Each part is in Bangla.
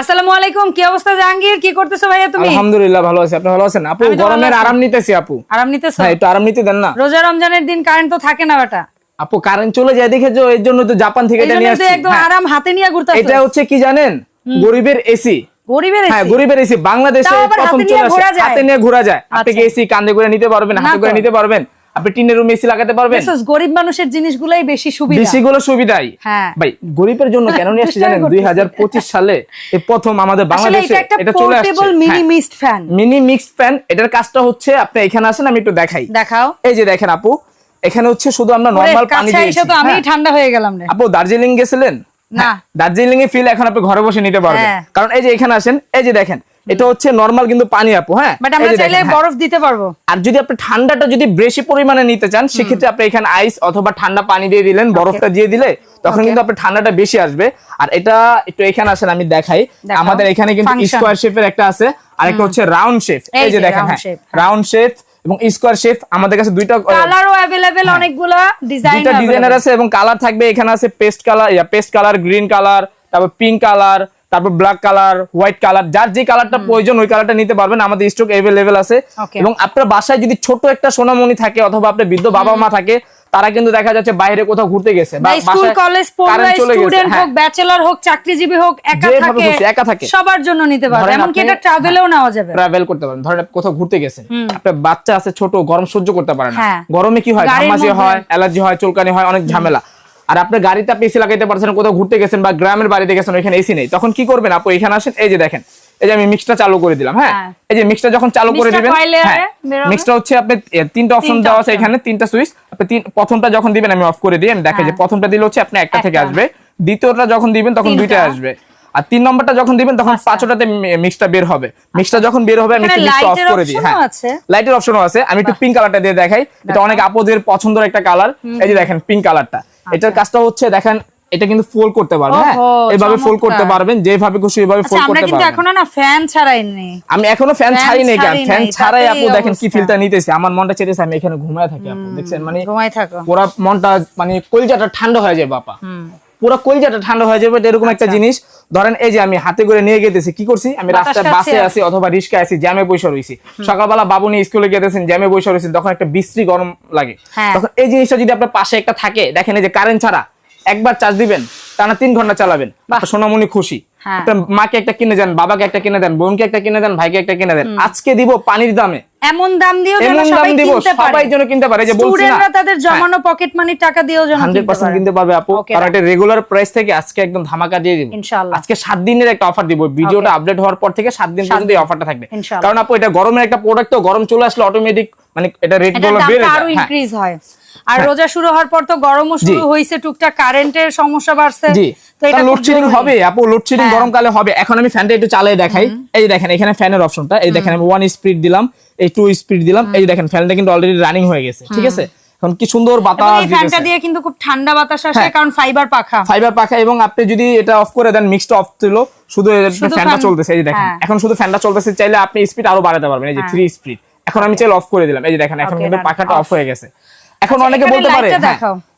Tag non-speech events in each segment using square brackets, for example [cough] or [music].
আসসালামু আলাইকুম কি অবস্থা জাহাঙ্গীর? কি করতেছো ভাইয়া তুমি? আলহামদুলিল্লাহ ভালো আছি। আপনি ভালো আছেন? আপু গরমের আরাম নিতেছি আপু। আরাম নিতেছো? হ্যাঁ একটু আরাম নিতে দেন না। রোজা রমজানের দিন কারেন্ট তো থাকে না বেটা। আপু কারেন্ট চলে যায় দেখেছ এর জন্য তো জাপান থেকে এটা নিয়ে আসছি। একদম হ্যাঁ। আরাম হাতে নিয়ে ঘুরতেছো। এটা হচ্ছে কি জানেন? গরিবের এসি গরিবের হ্যাঁ গরিবের এসি বাংলাদেশে প্রথম হাতে নিয়ে চলে আসে। ঘোরা যায়। হাতে নিয়ে ঘোরা যায়। আপনি কি আচ্ছা। এসি কান্দে করে নিতে পারবেন? হাতে করে নিতে পারবেন? আপনি টিনের রুমে এসি লাগাতে পারবেন? গরিব মানুষের জিনিসগুলাই বেশি সুবিধা। বেশি গুলো সুবিধাই। হ্যাঁ। ভাই গরিবের জন্য কেন নিয়ে আসছে জানেন? [laughs] করতেছি। দুই সালে এই প্রথম আমাদের বাংলাদেশে এটা চলে আসছে। Mini mist fan mini mixed fan এটার কাজটা হচ্ছে আপনি এখানে আসেন আমি একটু দেখাই। দেখাও। এই যে দেখেন আপু এখানে হচ্ছে শুধু আমরা নরমাল পানি এসে তো আমি হ্যাঁ। ঠান্ডা হয়ে গেলাম রে। আপু দার্জিলিং গেছিলেন? না। দার্জিলিং এ ফিল এখন আপনি ঘরে বসে নিতে পারবেন। হ্যাঁ। কারণ এই যে এখানে আসেন এই যে দেখেন এটা হচ্ছে নরমাল কিন্তু পানি আপু হ্যাঁ? বাট আমরা চাইলে হ্যাঁ। বরফ দিতে পারব। আর যদি আপনি ঠান্ডাটা যদি বেশি পরিমাণে নিতে চান সেক্ষেত্রে আপনি এখানে আইস অথবা ঠান্ডা পানি দিয়ে দিলেন বরফটা দিয়ে দিলে তখন কিন্তু আপনার ঠান্ডাটা বেশি আসবে। আর এটা একটু এখানে আসেন আমি দেখাই। আমাদের এখানে কিন্তু. স্কোয়ার শেপের একটা আছে আর একটা হচ্ছে রাউন্ড শেপ এই যে দেখেন হ্যাঁ। হ্যাঁ। রাউন্ড শেপ এবং স্কোয়ার শেপ আমাদের কাছে দুইটা কালারও অ্যাভেলেবেল অনেকগুলা ডিজাইন দুইটা ডিজাইনার আছে এবং কালার থাকবে এখানে আছে paste colour paste colour green colour তারপর পিঙ্ক কালার তারপর ব্ল্যাক কালার হোয়াইট কালার যার যে কালারটা প্রয়োজন ওই কালারটা নিতে পারবেন। আমাদের স্টক অ্যাভেলেবেল আছে। এবং আপনার বাসায় যদি ছোট একটা সোনামণি থাকে অথবা আপনার বৃদ্ধ বাবা মা থাকে তারা কিন্তু দেখা যাচ্ছে বাইরে কোথাও ঘুরতে গেছে স্কুল কলেজ current পড়ুয়া চলে গেছে, স্টুডেন্ট। হোক ব্যাচেলর হোক চাকরিজীবী হোক একা থাকে একা থাকে। সবার জন্য নিতে পারবে। এমনকি আপনি- এটা ট্রাভেলেও নেওয়া যাবে। ট্রাভেল করতে পারেন। ধরেন কোথাও ঘুরতে গেছেন। আপনার বাচ্চা আছে ছোট গরম সহ্য করতে পারে না। হ্যাঁ। গরমে কি হয়? ঘামাচি হয় অ্যালার্জি হয় চুলকানি হয় অনেক ঝামেলা। আর আপনার গাড়িতে আপনি এসি লাগাইতে পারছেন কোথাও ঘুরতে গেছেন বা গ্রামের বাড়িতে গেছেন ওইখানে এসি নেই। তখন কি করবেন আপু? এখানে আসেন এই যে দেখেন এই যে আমি মিক্সটা চালু করে দিলাম হ্যাঁ? হ্যাঁ। এই যে মিক্সটা যখন চালু করে দিবেন layer হ্যাঁ? মিক্সটা হচ্ছে আপনি তিনটা অপশন দেওয়া আছে এখানে তিনটা সুইচ আপনি প্রথমটা যখন দিবেন আমি অফ করে দিই আমি দেখে যে হ্যাঁ। প্রথমটা দিলে হচ্ছে আপনি একটা থেকে আসবে। দ্বিতীয়টা যখন দিবেন তখন। দুইটা আসবে। আর তিন নম্বরটা যখন দিবেন তখন পাঁচটাতে মিক্সটা বের হবে। মিক্সটা যখন বের হবে আমি মিক্সটা অফ করে দিই হ্যাঁ? লাইটের অপশনও আছে আমি একটু পিঙ্ক কালারটা দিয়ে দেখাই। এটা অনেক আপুদের পছন্দের একটা কালার এই যে দেখেন পিঙ্ক কালারটা এটার কাজটা হচ্ছে দেখেন এটা কিন্তু ফোল্ড করতে পারবেন হ্যাঁ? এভাবে ফোল্ড করতে পারবেন যেভাবে খুশি এভাবে ফোল্ড করতে পারবেন আমরা কিন্তু এখনও না ফ্যান ছাড়াই নেই আমি এখনও ফ্যান ছাড়াই নেই কেন? ফ্যান ছাড়াই আপু দেখেন কি। ফিলটা নিতেছে। আমার মনটা চেতেছে আমি এখানে ঘুমায় থাকি আপু দেখছেন? মানে ঘুমায় থাকো। পুরো মনটা মানে কলজাটা ঠান্ডা হয়ে যায় বাপা। পুরো কলজাটা ঠান্ডা হয়ে যাবে এরকম একটা জিনিস। ধরেন এই যে আমি হাতে করে নিয়ে গেতেছি কি করছি? আমি রাস্তায় বাসে আছি অথবা রিস্কায় আছি জ্যামে বসে রয়েছি সকালবেলা বাবু নিয়ে স্কুলে গেতেছেন জ্যামে বসে রয়েছেন তখন একটা বিশ্রী গরম লাগে। হ্যাঁ। তখন এই জিনিসটা যদি আপনার পাশে একটা থাকে দেখেন এই যে কারেন্ট ছাড়া একবার চার্জ দিবেন টানা তিন ঘণ্টা চালাবেন সোনামণি খুশি। হ্যাঁ। মাকে একটা কিনে দেন বাবাকে একটা কিনে দেন বোনকে একটা কিনে দেন ভাইকে একটা কিনে দেন আজকে দিব পানির দামে। এমন দাম দিও যেন সবাই কিনতে পারে। সবাই যেন কিনতে পারে। যে বলছি না তাদের জমানো পকেট মানির টাকা দিয়েও যেন হান্ড্রেড কিনতে পারবে আপু। এটা রেগুলার প্রাইস থেকে আজকে একদম ধামাকা দিয়ে দিব। ইনশাআল্লাহ। আজকে সাত দিনের একটা অফার দিব। ভিডিওটা আপডেট হওয়ার পর থেকে সাত দিন পর্যন্ত এই অফারটা থাকবে। কারণ আপু এটা গরমের একটা প্রোডাক্ট তো গরম চলে আসলে অটোমেটিক মানে এটা রেটগুলো বেড়ে যায়। আরও হ্যাঁ। ইনক্রিজ হয়। আর রোজা শুরু হওয়ার পর তো গরমও শুরু হয়েছে টুকটাক কারেন্টের সমস্যা বাড়ছে। এটা লোডশেডিং হবে আপু লোডশেডিং হ্যাঁ। গরমকালে হবে। এখন আমি ফ্যানটা একটু চালিয়ে দেখাই। এই দেখেন এখানে ফ্যানের অপশনটা এই দেখেন আমি ওয়ান স্পিড দিলাম এই টু স্পিড দিলাম। এই দেখেন ফ্যানটা কিন্তু অলরেডি রানিং হয়ে গেছে ঠিক আছে? এখন কি সুন্দর বাতাস এই ফ্যানটা দিয়ে কিন্তু খুব ঠান্ডা বাতাস আসে হ্যাঁ। কারণ ফাইবার পাখা। ফাইবার পাখা এবং আপনি যদি এটা অফ করে দেন মিক্সটা অফ ছিল শুধু ফ্যানটা চলতেছে। এই দেখেন হ্যাঁ। এখন শুধু ফ্যানটা চলতেছে চাইলে আপনি স্পিড আরও বাড়াতে পারবেন। এই যে থ্রি স্পিড এখন আমি চাইলে অফ করে দিলাম। এই যে দেখেন এখন কিন্তু পাখাটা অফ হয়ে গেছে। এখন আচ্ছা, অনেকে বলতে পারে।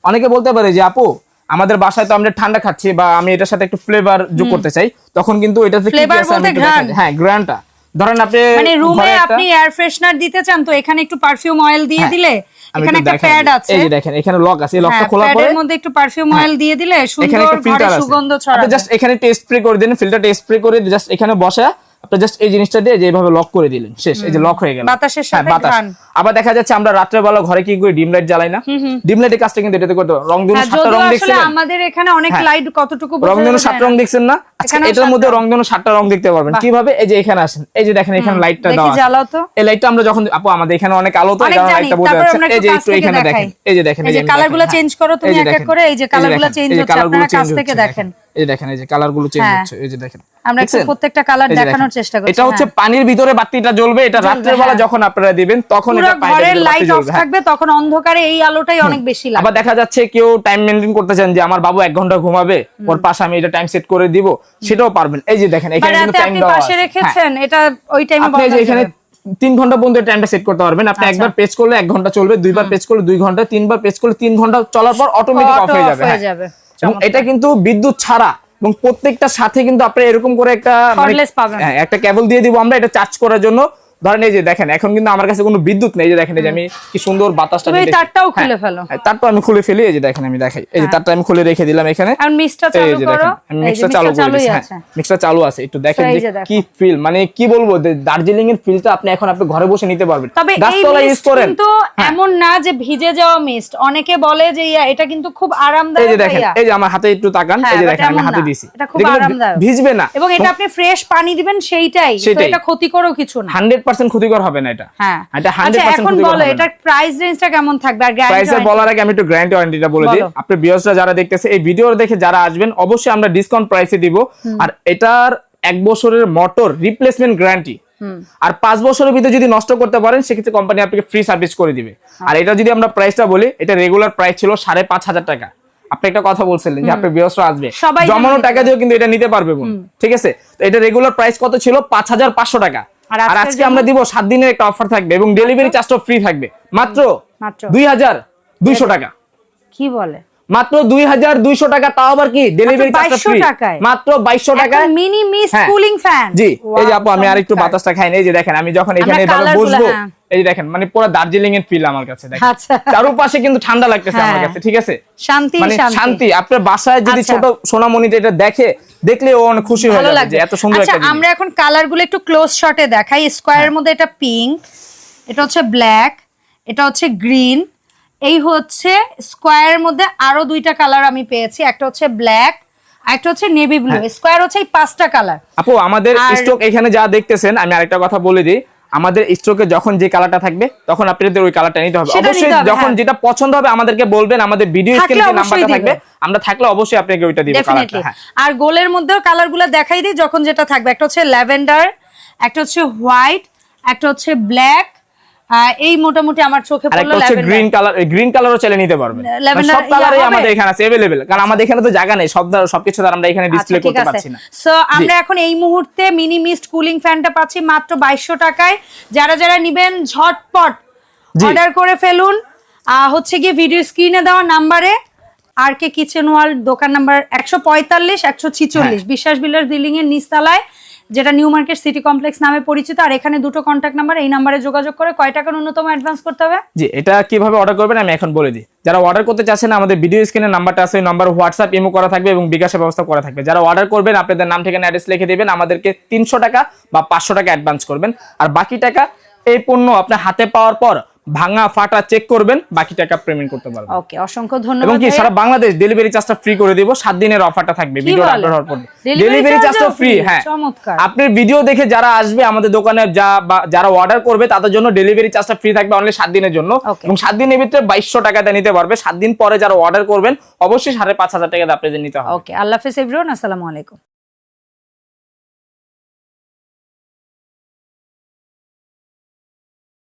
অনেকে বলতে পারে যে আপু আমাদের বাসায় তো আমরা ঠান্ডা খাচ্ছি বা আমি এটার সাথে একটু ফ্লেভার যোগ করতে চাই তখন কিন্তু এটাতে আমি বলতে ঘ্রাণ? হ্যাঁ গ্রানটা ধরেন আপনি মানে রুমে আপনি এয়ার ফ্রেশনার দিতে চান তো এখানে একটু পারফিউম অয়েল দিয়ে হ্যাঁ, দিলে এখানে একটু প্যাড আছে। এই যে দেখেন এখানে লক আছে। এই লকটা হ্যাঁ খোলা পরে প্যাডের মধ্যে একটু পারফিউম অয়েল দিয়ে দিলে সুন্দর ঘরে ফিল্টার আছে। আপনি জাস্ট এখানে টেস্ট স্প্রে করে দিন ফিল্টারটা স্প্রে করে জাস্ট এখানে বসা। আপনি জাস্ট এই জিনিসটা দিয়ে যেভাবে লক করে দিলেন শেষ এই যে লক হয়ে গেল বাতাসের হ্যাঁ, সাথে বাতাস আবার দেখা যাচ্ছে আমরা রাত্রে বেলা ঘরে কি করি ডিম লাইট জ্বালাই না ডিম লাইটের কাজটা কিন্তু এটাতে করতে রং হ্যাঁ, সাতটা রং আসলে দেখছিলেন আমাদের এখানে অনেক হ্যাঁ। লাইট কতটুকু রংধনু যায় সাতটা রং দেখছেন না আচ্ছা এটার মধ্যে সাতটা। রংধনু সাতটা রং দেখতে পারবেন কীভাবে এই যে এখানে আসেন এই যে দেখেন এখানে লাইটটা আছে। জ্বালাও তো। এই লাইটটা আমরা যখন আপু আমাদের এখানে অনেক আলো তো জানি, লাইটটা বোঝা যাচ্ছে এই যে একটু এখানে দেখেন এই যে দেখেন এই যে কালারগুলো চেঞ্জ হ্যাঁ। করো তুমি এক এক করে, এই যে কালারগুলো চেঞ্জ হচ্ছে, আপনারা কাছ থেকে দেখেন। এই দেখেন এই যে কালারগুলো চেঞ্জ হ্যাঁ। হচ্ছে এই যে দেখেন আমরা একটু প্রত্যেকটা কালার দেখানোর চেষ্টা করছি এটা হচ্ছে হ্যাঁ। পানির ভিতরে বাতিটা জ্বলবে এটা রাত্রের বেলা হ্যাঁ। যখন আপনারা দিবেন তখন এটা ঘরের লাইট অফ। থাকবে তখন অন্ধকারে এই আলোটাই অনেক বেশি লাগবে আবার দেখা যাচ্ছে কেউ টাইম মেনটেন করতে চান যে আমার বাবু এক ঘণ্টা ঘুমাবে ওর পাশে আমি এটা টাইম সেট করে দিব সেটাও পারবেন এই যে দেখেন এখানে কিন্তু টাইম দেওয়া পাশে আছে। হ্যাঁ। রেখেছেন এটা ওই টাইমে আপনি যে এখানে তিন ঘণ্টা পর্যন্ত টাইমটা সেট করতে পারবেন আপনি আচ্ছা। একবার পেজ করলে এক ঘণ্টা চলবে দুইবার পেজ করলে দুই ঘণ্টা তিনবার পেজ করলে তিন ঘণ্টা চলার পর অটোমেটিক অফ হয়ে যাবে হয়ে। যাবে এটা কিন্তু বিদ্যুৎ ছাড়া এবং প্রত্যেকটা সাথে কিন্তু আপনার এরকম করে একটা মানে-। হ্যাঁ, একটা কেবল দিয়ে দিব আমরা এটা চার্জ করার জন্য ধরেন এই যে দেখেন এখন কিন্তু আমার কাছে কোনো বিদ্যুৎ নেই যে দেখেন এই যে আমি কি সুন্দর বাতাসটা এই তারটাও হ্যাঁ, খুলে ফেলো। হ্যাঁ, তারটা আমি খুলে ফেলি এই যে দেখেন আমি দেখাই এই যে তারটা আমি খুলে রেখে দিলাম এখানে আর মিক্সটা চালু করো আমি মিক্সটা চালু করে হ্যাঁ আছে মিক্সটা চালু আছে একটু দেখেন যে কি ফিল মানে কি বলব দার্জিলিং এর ফিলটা আপনি এখন আপনি ঘরে বসে নিতে পারবেন তবে গাছতলা ইউজ করেন কিন্তু এমন না যে ভিজে যাওয়া মিস্ট অনেকে বলে যে ইয়া, এটা কিন্তু খুব আরামদায়ক এই যে দেখেন এই যে আমার হাতে একটু তাকান হ্যাঁ, এই যে দেখেন আমি হাতে দিছি এটা খুব আরামদায়ক। ভিজবে না এবং এটা আপনি ফ্রেশ পানি দিবেন সেইটাই তো। এটা ক্ষতিকরও কিছু না পার্সেন্ট ক্ষতিকর হবে না এটা। হ্যাঁ। এটা হান্ড্রেড আচ্ছা পার্সেন্ট এখন বলো এটার প্রাইস রেঞ্জটা কেমন থাকবে আর প্রাইসে গ্যারান্টি বলার আগে আমি একটু গ্যারান্টি ওয়ারেন্টিটা বলে দিই। বলো। আপনার ভিউয়ার্সরা যারা দেখতেছে এই ভিডিও দেখে যারা আসবেন অবশ্যই আমরা ডিসকাউন্ট প্রাইসে দিব। আর এটার এক বছরের মোটর রিপ্লেসমেন্ট গ্যারান্টি আর পাঁচ বছরের ভিতরে যদি নষ্ট করতে পারেন সেক্ষেত্রে কোম্পানি আপনাকে ফ্রি সার্ভিস করে দিবে। আর এটা যদি আমরা প্রাইসটা বলি এটা রেগুলার প্রাইস ছিল সাড়ে পাঁচ হাজার টাকা। আপনি একটা কথা বলছিলেন যে আপনার ভিউয়ার্সরা আসবে। জমানো টাকা দিয়েও কিন্তু এটা নিতে পারবে ঠিক আছে? তো এটা রেগুলার প্রাইস কত ছিল? পাঁচ হাজার পাঁচশো টাকা। আর আজকে আমরা দিব সাত দিনের একটা অফার থাকবে এবং ডেলিভারি চার্জটা ফ্রি থাকবে। মাত্র মাত্র। দুই হাজার দুইশো টাকা। কি বলে? মাত্র দুই হাজার দুইশো টাকা তাও আবার কি? ডেলিভারি চার্জটা 2200 ফ্রি টাকায়? মাত্র বাইশশো টাকা মিনি। কুলিং ফ্যান জি এই যে আপু আমি আর একটু বাতাসটা খাই এই যে দেখেন আমি যখন এখানে বসবো হ্যাঁ। এই যে দেখেন মানে পুরো দার্জিলিং এর ফিল আমার কাছে দেখেন। আচ্ছা। চারুপাশে কিন্তু ঠান্ডা লাগতেছে আমার হ্যাঁ। কাছে ঠিক আছে? শান্তি মানে শান্তি। আপনার বাসায় যদি আচ্ছা। ছোট সোনামণিটা এটা দেখে দেখলে ও অনেক খুশি হয়ে যাবে এত সুন্দর আচ্ছা একটা আমরা এখন কালারগুলো একটু ক্লোজ শটে দেখাই। স্কোয়ারের মধ্যে এটা পিঙ্ক এটা হচ্ছে ব্ল্যাক এটা হচ্ছে গ্রিন এই হচ্ছে স্কোয়ারের মধ্যে আরও দুইটা কালার আমি পেয়েছি। একটা হচ্ছে ব্ল্যাক একটা হচ্ছে নেভি ব্লু। হ্যাঁ। স্কোয়ার হচ্ছে এই পাঁচটা কালার। আপু আমাদের স্টক এখানে যা দেখতেছেন আমি আরেকটা কথা বলে দিই। আমাদের স্টকে যখন যে কালারটা থাকবে তখন আপনাদের ওই কালারটা নিতে হবে। অবশ্যই যখন হ্যাঁ। যেটা পছন্দ হবে আমাদেরকে বলবেন আমাদের ভিডিও স্ক্রিনে যে নাম্বারটা থাকবে আমরা থাকলে অবশ্যই আপনাকে ওইটা দিব কালারটা হ্যাঁ। আর গোলের মধ্যেও কালারগুলো দেখাই দিই যখন যেটা থাকবে একটা হচ্ছে ল্যাভেন্ডার একটা হচ্ছে হোয়াইট একটা হচ্ছে ব্ল্যাক এই মোটামুটি আমার চোখে আর পড়লো একটা হচ্ছে গ্রিন ল্যাভেন্ডার কালার গ্রিন কালারও চাইলে নিতে পারবেন মানে lavender সব ইয়া কালারই হবে? আমাদের এখানে আছে अवेलेबल কারণ আমাদের এখানে তো জায়গা নেই সব ধর- সবকিছু তো আর আমরা এখানে ডিসপ্লে আচ্ছা ঠিক করতে আছে পারছি না সো আমরা এখন এই মুহূর্তে মিনি মিস্ট কুলিং ফ্যানটা পাচ্ছি মাত্র বাইশশো টাকায় যারা যারা নিবেন ঝটপট জি। অর্ডার করে ফেলুন আহ, হচ্ছে গিয়ে ভিডিও স্ক্রিনে দেওয়া নাম্বারে আর কে কিচেন ওয়ার্ল্ড দোকান নাম্বার একশো পঁয়তাল্লিশ একশো ছিচল্লিশ হ্যাঁ। বিশ্বাস বিল্ডার বিল্ডিং এর নিচতলায় যেটা নিউ মার্কেট সিটি কমপ্লেক্স নামে পরিচিত, আর এখানে দুটো কন্ট্যাক্ট নাম্বার এই নাম্বারে যোগাযোগ করে কয় টাকা ন্যূনতম অ্যাডভান্স করতে হবে? জি, এটা কীভাবে অর্ডার করবেন আমি এখন বলে দিই। যারা অর্ডার করতে চাচ্ছেন আমাদের ভিডিও স্ক্রিনে নাম্বারটা আছে, ওই নাম্বার হোয়াটসঅ্যাপ ইমো করা থাকবে এবং বিকাশের ব্যবস্থা করা থাকবে। যারা অর্ডার করবেন, আপনাদের নাম, ঠিকানা অ্যাড্রেস লিখে দিবেন, আমাদেরকে তিনশো টাকা বা পাঁচশো টাকা অ্যাডভান্স করবেন। আর বাকি টাকা, এই পণ্য আপনার হাতে পাওয়ার পর ভাঙা ফাটা চেক করবেন বাকি টাকা পেমেন্ট করতে পারবেন। ওকে অসংখ্য ধন্যবাদ এবং কি সারা বাংলাদেশ ডেলিভারি চার্জটা ফ্রি করে দিব সাত দিনের অফারটা থাকবে ভিডিও আপলোড হওয়ার পর। ডেলিভারি চার্জটা ফ্রি হ্যাঁ। চমৎকার। আপনি ভিডিও দেখে যারা আসবে আমাদের দোকানে যা বা- যারা অর্ডার করবে তাদের জন্য ডেলিভারি চার্জটা ফ্রি থাকবে অনলি সাত দিনের জন্য। এবং সাত দিনের ভিতরে বাইশশো টাকাতে নিতে পারবে। সাত দিন পরে যারা অর্ডার করবেন অবশ্যই সাড়ে পাঁচ হাজার টাকা আপনাদের নিতে হবে। ওকে আল্লাহ হাফেজ এভরিওয়ান আসসালামু আলাইকুম।